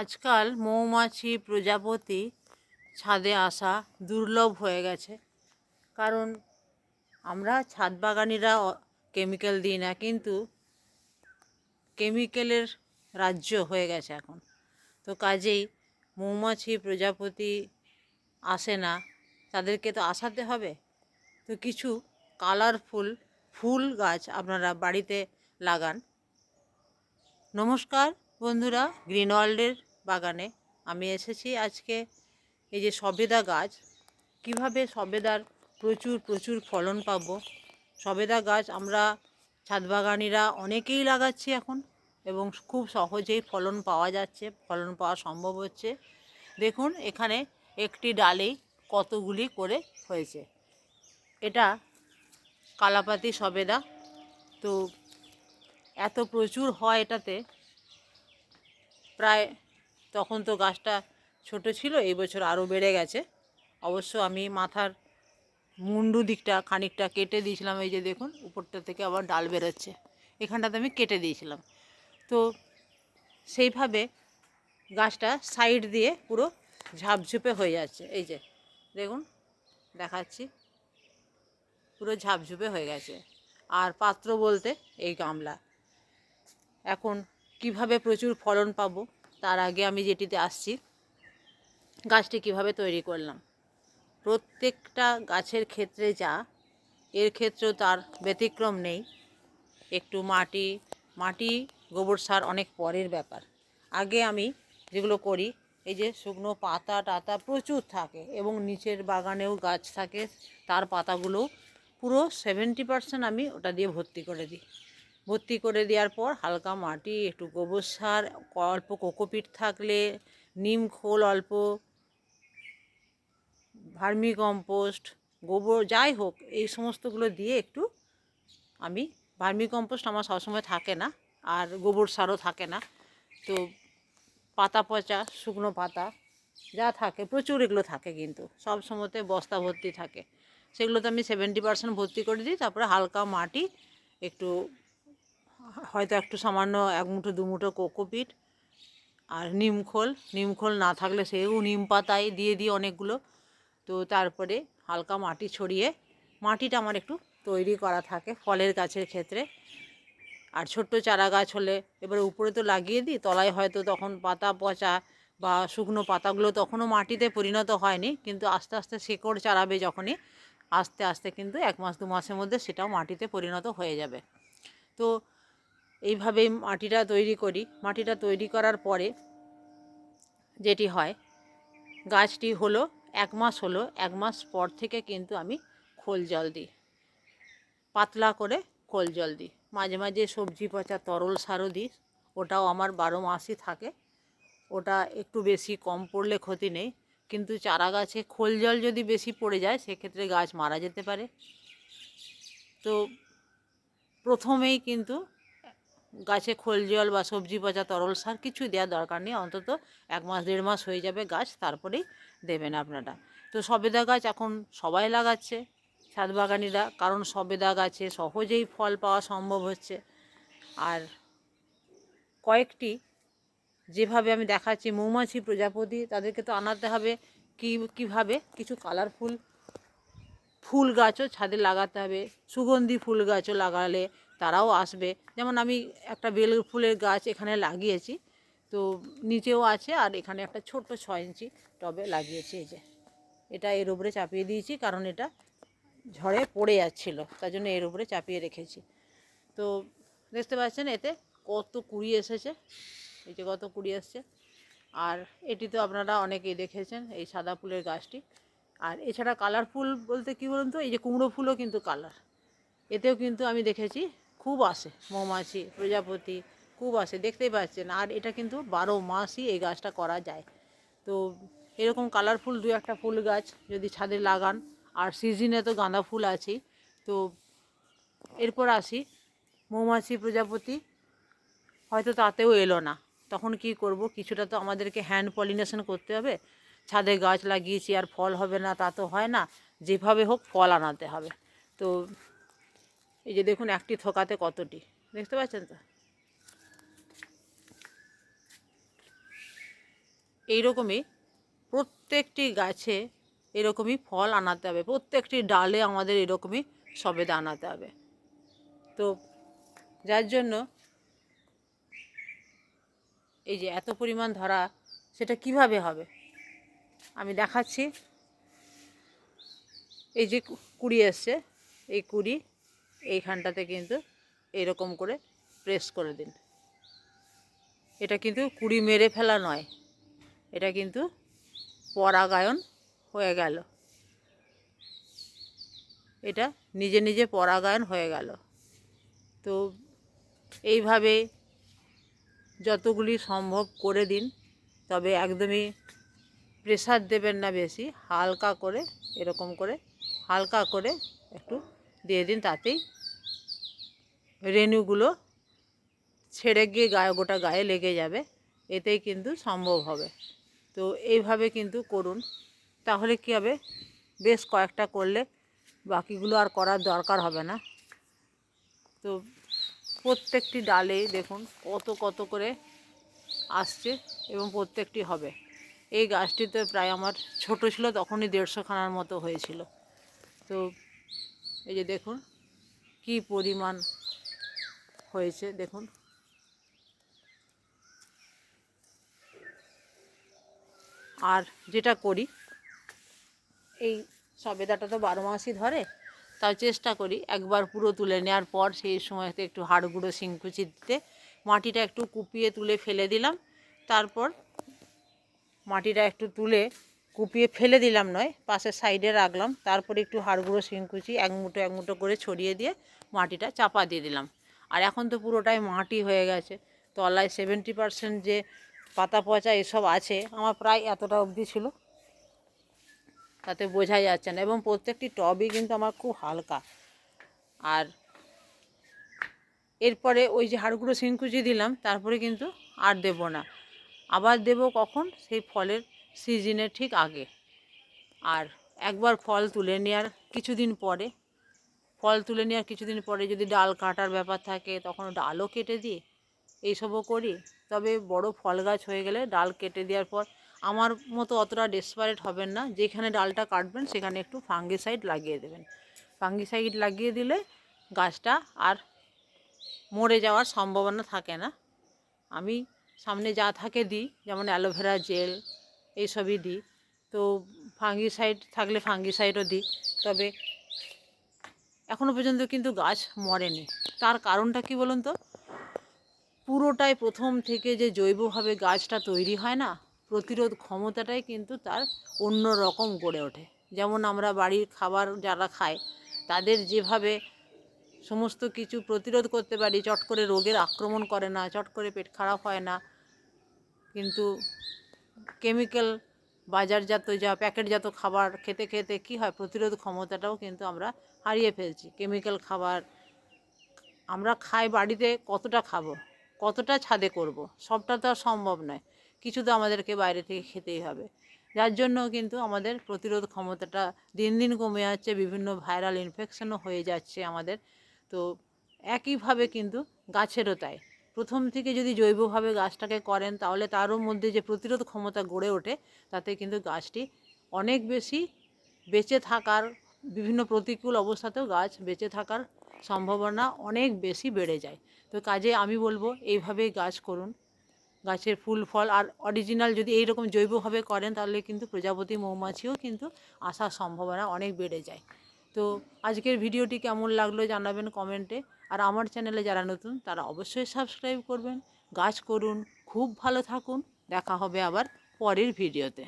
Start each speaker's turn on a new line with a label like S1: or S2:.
S1: আজকাল মৌমাছি প্রজাপতি ছাদে আসা দুর্লভ হয়ে গেছে। কারণ আমরা ছাদ বাগানিরা কেমিক্যাল দিই না, কিন্তু কেমিক্যালের রাজ্য হয়ে গেছে এখন। তো কাজেই মৌমাছি প্রজাপতি আসে না, তাদেরকে তো আসাতে হবে। তো কিছু কালারফুল ফুল গাছ আপনারা বাড়িতে লাগান। নমস্কার বন্ধুরা গ্রিন ওয়ার্ল্ডের বাগানে আমি এসেছি আজকে। এই যে সবেদা গাছ, কীভাবে সবেদার প্রচুর প্রচুর ফলন পাবো। সবেদা গাছ আমরা ছাদ বাগানিরা অনেকেই লাগাচ্ছি এখন এবং খুব সহজেই ফলন পাওয়া যাচ্ছে, ফলন পাওয়া সম্ভব হচ্ছে। দেখুন, এখানে একটি ডালেই কতগুলি করে হয়েছে। এটা কালাপাতি সবেদা। তো এত প্রচুর হয় এটাতে প্রায় তখন তো গাছটা ছোট ছিল, এই বছর আরও বেড়ে গেছে। অবশ্য আমি মাথার মুন্ডু দিকটা খানিকটা কেটে দিয়েছিলাম, এই যে দেখুন, উপরটা থেকে আবার ডাল বেরোচ্ছে। এখানটাতে আমি কেটে দিয়েছিলাম। তো সেইভাবে গাছটা সাইড দিয়ে পুরো ঝাপঝুপে হয়ে যাচ্ছে। এই যে, দেখুন, দেখাচ্ছি। পুরো ঝাপঝুপে হয়ে গেছে। আর পাত্র বলতে এই গামলা। এখন কীভাবে প্রচুর ফলন পাবো, তার আগে আমি যেটিতে আসছি, গাছটি কীভাবে তৈরি করলাম। প্রত্যেকটা গাছের ক্ষেত্রে যা, এর ক্ষেত্রেও তার ব্যতিক্রম নেই। একটু মাটি মাটি, গোবর সার অনেক পরের ব্যাপার। আগে আমি যেগুলো করি, এই যে শুকনো পাতা টাতা প্রচুর থাকে এবং নিচের বাগানেও গাছ থাকে, তার পাতাগুলো পুরো সেভেন্টি পার্সেন্ট আমি ওটা দিয়ে ভর্তি করে দিই। ভর্তি করে দেওয়ার পর হালকা মাটি, একটু গোবর সার, অল্প কোকোপিট থাকলে, নিম খোল অল্প ভার্মি কম্পোস্ট গোবর যাই হোক, এই সমস্তগুলো দিয়ে একটু আমি ভার্মি কম্পোস্ট আমার সবসময় থাকে না আর গোবর সারও থাকে না। তো পাতা পচা, শুকনো পাতা যা থাকে, প্রচুর এগুলো থাকে কিন্তু, সব সময়তে বস্তা ভর্তি থাকে। সেগুলোতে আমি সেভেন্টি পার্সেন্ট ভর্তি করে দিই, তারপরে হালকা মাটি, একটু হয়তো একটু সামান্য এক মুঠো, দু মুঠো কোকোপিট আর নিমখোল নিমখোল না থাকলে সেও নিম পাতায় দিয়ে দিই অনেকগুলো। তো তারপরে হালকা মাটি ছড়িয়ে, মাটিটা আমার একটু তৈরি করা থাকে ফলের গাছের ক্ষেত্রে। আর ছোট্ট চারা গাছ হলে এবারে উপরে তো লাগিয়ে দিই, তলায় হয়তো তখন পাতা পচা বা শুকনো পাতাগুলো তখনও মাটিতে পরিণত হয়নি, কিন্তু আস্তে আস্তে শেকড় চারাবে যখনই, আস্তে আস্তে কিন্তু এক মাস, দু মাসের মধ্যে সেটাও মাটিতে পরিণত হয়ে যাবে। তো এইভাবেই মাটিটা তৈরি করি। মাটিটা তৈরি করার পরে যেটি হয়, গাছটি হলো, এক মাস হলো, এক মাস পর থেকে কিন্তু আমি খোল জল দিই। পাতলা করে খোল জল দিই। মাঝে মাঝে সবজি পচা তরল সারও দিই। ওটাও আমার বারো মাসই থাকে। ওটা একটু বেশি কম পড়লে ক্ষতি নেই। কিন্তু চারা গাছে খোল জল যদি বেশি পড়ে যায়, সেক্ষেত্রে গাছ মারা যেতে পারে। তো প্রথমেই কিন্তু গাছে খোল জল বা সবজি পচা তরল সার কিছুই দেওয়ার দরকার নেই। অন্তত এক মাস, দেড় মাস হয়ে যাবে গাছ, তারপরেই দেবেন আপনারা। তো সবেদা গাছ এখন সবাই লাগাচ্ছে ছাদ বাগানিরা কারণ সবেদা গাছে সহজেই ফল পাওয়া সম্ভব হচ্ছে। আর কয়েকটি, যেভাবে আমি দেখাচ্ছি, মৌমাছি প্রজাপতি, তাদেরকে তো আনাতে হবে। কী, কীভাবে? কিছু কালারফুল ফুল গাছও ছাদে লাগাতে হবে। সুগন্ধি ফুল গাছও লাগালে তারাও আসবে। যেমন আমি একটা বেল ফুলের গাছ এখানে লাগিয়েছি, তো নিচেও আছে আর এখানে একটা ছোট্ট ছয় ইঞ্চি টবে লাগিয়েছি এই যে। এটা এর উপরে চাপিয়ে দিয়েছি কারণ এটা ঝড়ে পড়ে যাচ্ছিল, তার জন্য এর উপরে চাপিয়ে রেখেছি। তো দেখতে পাচ্ছেন এতে কত কুড়ি এসেছে, এই যে কত কুড়ি এসছে। আর এটি তো আপনারা অনেকেই দেখেছেন, এই সাদা ফুলের গাছটি। আর এছাড়া কালার ফুল বলতে কী বলুন তো, এই যে কুমড়ো ফুলও কিন্তু কালার এতেও কিন্তু আমি দেখেছি খুব আসে, মৌমাছি, প্রজাপতি খুব আসে, দেখতেই পাচ্ছেন। আর এটা কিন্তু বারো মাসই এই গাছটা করা যায়। তো এরকম কালারফুল দু একটা ফুল গাছ যদি ছাদে লাগান, আর সিজনে তো গাঁদা ফুল আছেই। তো এরপর আসি, মৌমাছি, প্রজাপতি, হয়তো তাতেও এলো না। তখন কি করব? কিছুটা তো আমাদেরকে হ্যান্ড পলিনেশন করতে হবে। ছাদে গাছ লাগিয়েছি আর ফল হবে না, তা তো হয় না। যেভাবে হোক ফল আনাতে হবে। তো এই যে দেখুন একটি থোকাতে কতটি, দেখতে পাচ্ছেন তো? এইরকমই প্রত্যেকটি গাছে এরকমই ফল আনাতে হবে, প্রত্যেকটি ডালে আমাদের এরকমই সবেদা আনাতে হবে। তো যার জন্য এই যে এত পরিমাণ ধরা, সেটা কীভাবে হবে? আমি দেখাচ্ছি। এই যে কুড়ি এসছে, এই কুড়ি এইখানটাতে কিন্তু এরকম করে প্রেস করে দিন। এটা কিন্তু কুড়ি মেরে ফেলা নয়। এটা কিন্তু পরাগায়ন হয়ে গেল। এটা নিজে নিজে পরাগায়ন হয়ে গেল। তো এইভাবে যতগুলি সম্ভব করে দিন, তবে একদমই প্রেসার দেবেন না বেশি, হালকা করে এরকম করে, হালকা করে একটু দিয়ে দিন তাতেই। রেণুগুলো ছেড়ে গিয়ে গায়ে গোটা গায়ে লেগে যাবে। এতেই কিন্তু সম্ভব হবে। তো এইভাবে কিন্তু করুন। তাহলে কী হবে? বেশ কয়েকটা করলে বাকিগুলো আর করার দরকার হবে না। তো প্রত্যেকটি ডালে দেখুন কত কত করে আসছে এবং প্রত্যেকটি হবে। এই গাছটিতে প্রায় আমার ছোট ছিল, তখনই দেড়শো খানার মতো হয়েছিল। তো এই যে দেখুন, কি পরিমাণ হয়েছে, দেখুন। আর যেটা করি, এই সবেদাটা তো বারো মাসই ধরে, তাও চেষ্টা করি একবার পুরো তুলে নেওয়ার পর সেই সময়তে একটু হাড় গুঁড়ো, শিংকুচি দিতে। মাটিটা একটু কুপিয়ে তুলে ফেলে দিলাম, তারপর মাটিটা একটু তুলে কুপিয়ে ফেলে দিলাম নয় পাশের সাইডে রাখলাম। তারপরে একটু হাড় গুঁড়ো শিংকুচি এক মুঠো এক মুঠো করে ছড়িয়ে দিয়ে মাটিটা চাপা দিয়ে দিলাম। আর এখন তো পুরোটাই মাটি হয়ে গেছে। তলায় সেভেন্টি পার্সেন্ট যে পাতা পচা এসব আছে, আমার প্রায় এতটা অবধি ছিল। তাতে বোঝাই যাচ্ছে না। এবং প্রত্যেকটি টবই কিন্তু আমার খুব হালকা। আর এরপরে ওই যে হাড়গুঁড়ো শিংকুচি দিলাম, তারপরে কিন্তু আর দেব না। আবার দেব কখন? সেই ফলের সিজনের ঠিক আগে। আর একবার ফল তুলে নেওয়ার কিছুদিন পরে, ফল তুলে নেওয়ার কিছুদিন পরে যদি ডাল কাটার ব্যাপার থাকে, তখন ডালও কেটে দিই, এইসবও করি। তবে বড় ফল গাছ হয়ে গেলে ডাল কেটে দেওয়ার পর আমার মতো অতটা ডেসপারেট হবেন না। যেখানে ডালটা কাটবেন, সেখানে একটু ফাঙ্গিসাইড লাগিয়ে দেবেন। ফাঙ্গিসাইড লাগিয়ে দিলে গাছটা আর মরে যাওয়ার সম্ভাবনা থাকে না। আমি সামনে যা থাকে দিই, যেমন অ্যালোভেরা জেল এইসবই দিই। তো ফাঙ্গিসাইড থাকলে ফাঙ্গিসাইডও দিই। তবে এখনও পর্যন্ত কিন্তু গাছ মরেনি। তার কারণটা কি বলুন তো? পুরোটাই প্রথম থেকে যে জৈবভাবে গাছটা তৈরি হয় না, প্রতিরোধ ক্ষমতাটাই কিন্তু তার অন্য রকম গড়ে ওঠে। যেমন আমরা বাড়ির খাবার যারা খায়, তাদের যেভাবে সমস্ত কিছু প্রতিরোধ করতে পারি, চট করে রোগের আক্রমণ করে না, চট করে পেট খারাপ হয় না, কিন্তু কেমিক্যাল, বাজারজাত যা প্যাকেটজাত খাবার খেতে খেতে কি হয়, প্রতিরোধ ক্ষমতাটাও কিন্তু আমরা হারিয়ে ফেলছি। কেমিক্যাল খাবার আমরা খাই বাড়িতে কতটা খাব, কতটা ছাদে করব। সবটা তো আর সম্ভব নয়। কিছু তো আমাদেরকে বাইরে থেকে খেতেই হবে। যার জন্য কিন্তু আমাদের প্রতিরোধ ক্ষমতাটা দিন দিন কমে যাচ্ছে, বিভিন্ন ভাইরাল ইনফেকশনও হয়ে যাচ্ছে আমাদের। তো একইভাবে কিন্তু গাছেরও তাই। প্রথম থেকে যদি জৈবভাবে গাছটাকে করেন, তাহলে তারও মধ্যে যে প্রতিরোধ ক্ষমতা গড়ে ওঠে, তাতে কিন্তু গাছটি অনেক বেশি বেঁচে থাকার, বিভিন্ন প্রতিকূল অবস্থাতেও গাছ বেঁচে থাকার সম্ভাবনা অনেক বেশি বেড়ে যায়। তো কাজে আমি বলব, এইভাবেই গাছ করুন। গাছের ফুল, ফল আর অরিজিনাল যদি এইরকম জৈবভাবে করেন, তাহলে কিন্তু প্রজাপতি মৌমাছিও কিন্তু আসার সম্ভাবনা অনেক বেড়ে যায়। তো আজকের ভিডিওটি কেমন লাগল জানাবেন কমেন্টে। আর আমার চ্যানেলে যারা নতুন, তারা অবশ্যই সাবস্ক্রাইব করবেন। গাছ করুন, খুব ভালো থাকুন। দেখা হবে আবার পরের ভিডিওতে